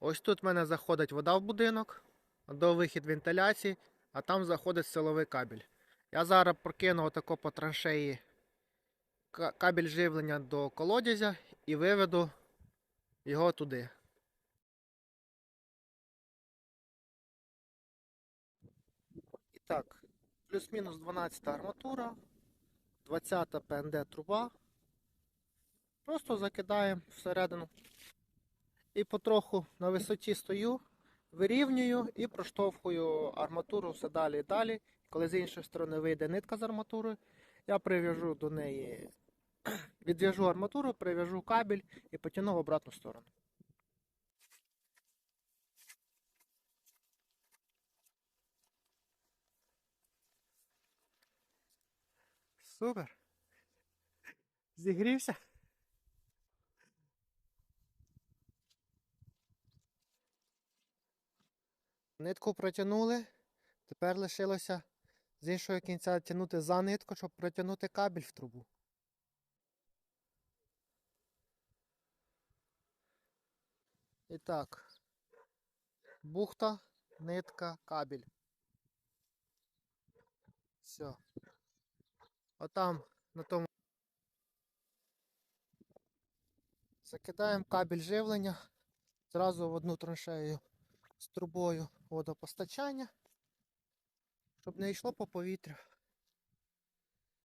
Ось тут в мене заходить вода в будинок, до вихід вентиляції, а там заходить силовий кабель. Я зараз прокину отако по траншеї кабель живлення до колодязя і виведу його туди. І так, плюс-мінус 12 арматура, 20 ПНД труба. Просто закидаємо всередину. І потроху на висоті стою, вирівнюю і проштовхую арматуру все далі і далі. Коли з іншої сторони вийде нитка з арматури, я прив'яжу до неї, відв'яжу арматуру, прив'яжу кабель і потягну в обратну сторону. Супер. Зігрівся. Нитку протягнули. Тепер лишилося з іншого кінця тягнути за нитку, щоб протягнути кабель в трубу. І так. Бухта, нитка, кабель. Все. Отам на тому. Закидаємо кабель живлення зразу в одну траншею з трубою водопостачання, щоб не йшло по повітрю.